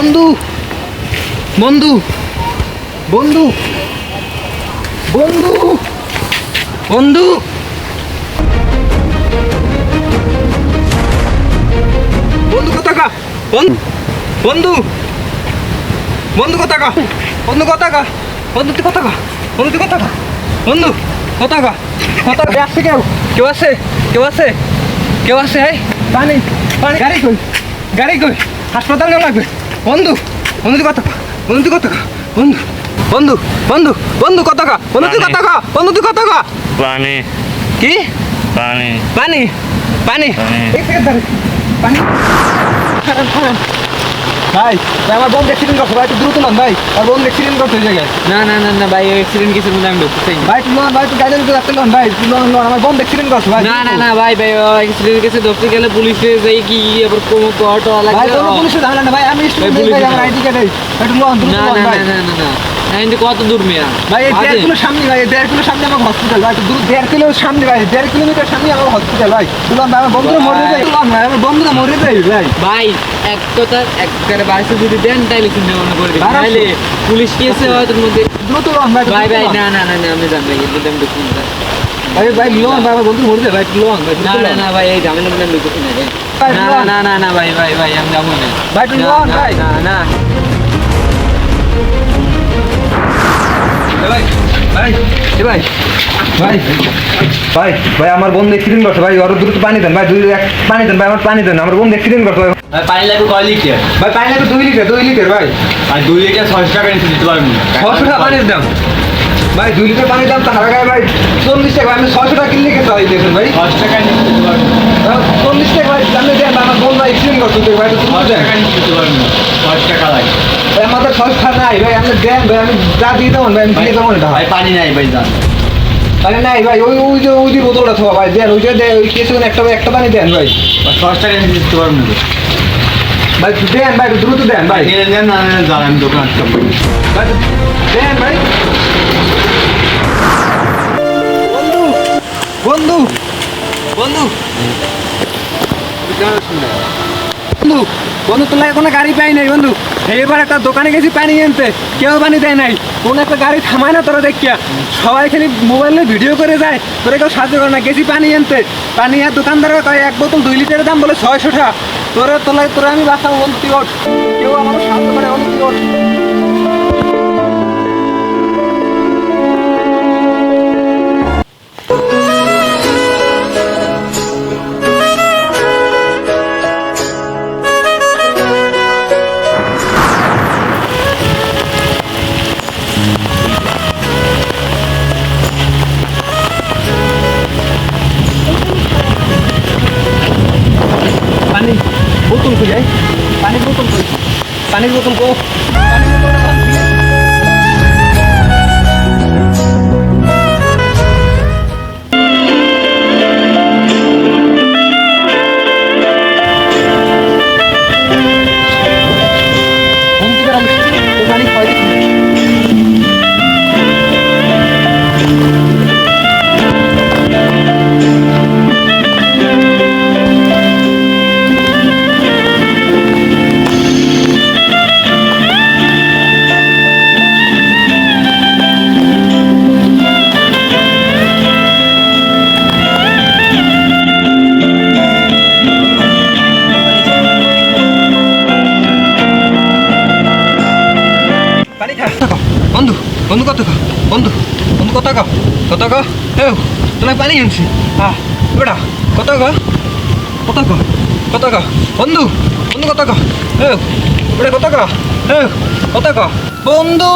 বন্ধু। বন্ধু। বন্ধু। বন্ধু। বন্ধু। কোথাকা? বন্ধু বন্ধু। বন্ধু কোথাকা? বন্ধু কোথাকা? বন্ধু তুই কোথাকা? বন্ধু তুই কোথাকা? বন্ধু কোথাকা? কোথাকা? আসছে কেউ? কেউ আছে? কেউ আছে? কেউ আছে এই? পানি পানি। গাড়ি কই? গাড়ি কই? হাসপাতাল নেওয়া লাগবে? বন্ধু বন্ধু তুই কোথাকা বন্ধু তুই কোথাকা বন্ধু বন্ধু বন্ধু বন্ধু কোথাকা বন্ধু তুই কত কোথাকা বন্ধু তুই কোথাকা পানি কি? পানি পানি পানি পানি। ভাই ভাই আমার বোন অ্যাক্সিডেন্ট করছে ভাই একটু দ্রুত নাম ভাই আমার বোন অ্যাক্সিডেন্ট করছে এই জায়গায়। না না না না ভাই অ্যাক্সিডেন্ট কিছু মধ্যে আমি ঢুকতে ভাই তুই লন ভাই তুই গাড়ি দিতে রাখতে লন ভাই তুই লোন লন আমার বোন অ্যাক্সিডেন্ট করছে ভাই না না না ভাই ভাই অ্যাক্সিডেন্ট কিছু ধরতে গেলে পুলিশে যাই কি আবার কোনো অটো ভাই লাগবে কোনো পুলিশে ঝামেলা না ভাই আমি স্টুডেন্ট ভাই আমার আইডি কার্ড একটু লোন দ্রুত ভাই না না না না না। কিন্তু কত দূর মেয়া? ভাই এই দেড় কিলো সামনে ভাই দেড় কিলো সামনে আমার হসপিটাল ভাই দূর দেড় কিলো সামনে ভাই দেড় কিলোমিটার সামনে আমার হসপিটাল ভাই। ভাই আমার বন্ধুরা মরে লন ভাই। আমার বন্ধুরা মরে যায় ভাই। ভাই এক কথা একবারে বাড়িতে যদি দেন তাইলে চিন্তা ভাবনা করে তাইলে পুলিশ কেসে হয়তো মধ্যে দ্রুত ভাই ভাই ভাই না না না আমি জানি ভাই এর আমি ঢুকছি না। ভাই ভাই লোন ভাই আমার বন্ধু মরে যায় ভাই লোন ভাই না না না ভাই এই ঝামেলা আমি না ভাই। ভাই, না না না না ভাই ভাই ভাই আমি যাব না। ভাই, লোন, ভাই। না না। ভাই এ ভাই ভাই ভাই ভাই আমার বন্ধু অ্যাক্সিডেন্ট করছে ভাই ওর দ্রুত পানি দেন ভাই দুই এক পানি দেন ভাই আমার পানি দেন আমার বন্ধু অ্যাক্সিডেন্ট করছে ভাই। পানি লাগবে কয় লিটার? ভাই পানি লাগবে দুই লিটার দুই লিটার ভাই। আর দুই লিটার ছয়শো টাকা নিতে দিতে পারবেন ছশো টাকা পানির দাম। ভাই দুই লিটার পানির দাম তার আগে ভাই চল্লিশ টাকা আমি ছশো টাকা কিনলে খেতে হয় দেখুন ভাই? ছয়শো টাকা নিতে পারবেন না। চল্লিশ টাকা ভাই আপনি দেন আমার বন্ধু অ্যাক্সিডেন্ট করছে তো ভাই দেন টাকা না লাগে ভাই আমাদের ছশো নাই ভাই আপনি দেন ভাই আমি যা দিয়ে দেবো ভাই আমি দিয়ে দেবো এটা। ভাই পানি নাই ভাই যান আরে নাই ভাই ওই ওই যে ওই যে বোতলটা থাকা ভাই দেন ওই যে দেন ওই কিছুক্ষণ একটা একটা পানি দেন ভাই। ছয়শো টাকা দিতে পারবেন না ভাই দেন ভাই দ্রুত দেন ভাই ভাই। নেন না আমি দোকান আসতাম ভাই দেন ভাই। বন্ধু বন্ধু বন্ধু। বন্ধু বন্ধু তোলা কোনো গাড়ি পাই নাই, বন্ধু। এইবার একটা দোকানে গেছি, পানি আনতে। কেউ পানি দেয় নাই। কোন একটা গাড়ি থামায় না তোরা দেখিয়া। সবাই খালি মোবাইলে ভিডিও করে যায়। তোরা কেউ সাহায্য করে না। গেছি পানি আনতে। পানি আর দোকানদার কয়, এক বোতল দুই লিটারের দাম বলে ছয়শো টাকা। তোরা তোলায় তোরা আমি বাঁচাবো, বন্ধু ওঠ। কেউ আমাকে সাহায্য করে, বন্ধু ওঠ। বোতল যাই পানির বোতল কই পানির বোতল কো। বন্ধু কত খা বন্ধু বন্ধু কত খা কত খা হে তোমায় পানি আনছি। হ্যাঁ বেটা, কত খা কত খা কত খা বন্ধু বন্ধু কত খা হে বেটা, কত খা হে কত খা বন্ধু!